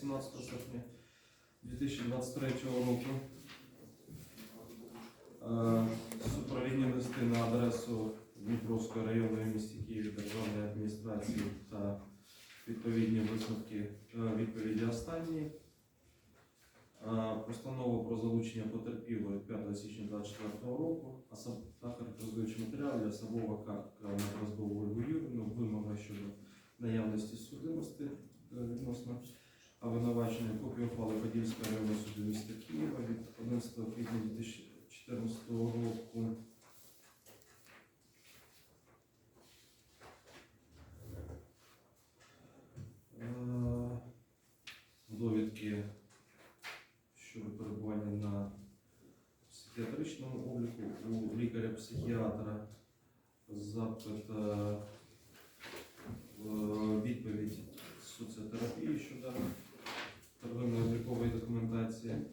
17 серпня 2023 року. Е, Супровідні листи на адресу Дніпровської районної місті Києві державної адміністрації та відповідні висновки е, відповіді останні. Е, Постанову про залучення потерпілої 5 січня 2024 року, а сам та характеризуючи матеріал для особового картка на Ольгу Юрівну, вимога щодо наявності судимості обвинувачення копію ухвали Подільського районного суду міста Києва від 11 квітня 2014 року. Е, Довідки щодо перебування на психіатричному обліку у лікаря-психіатра, запит відповідь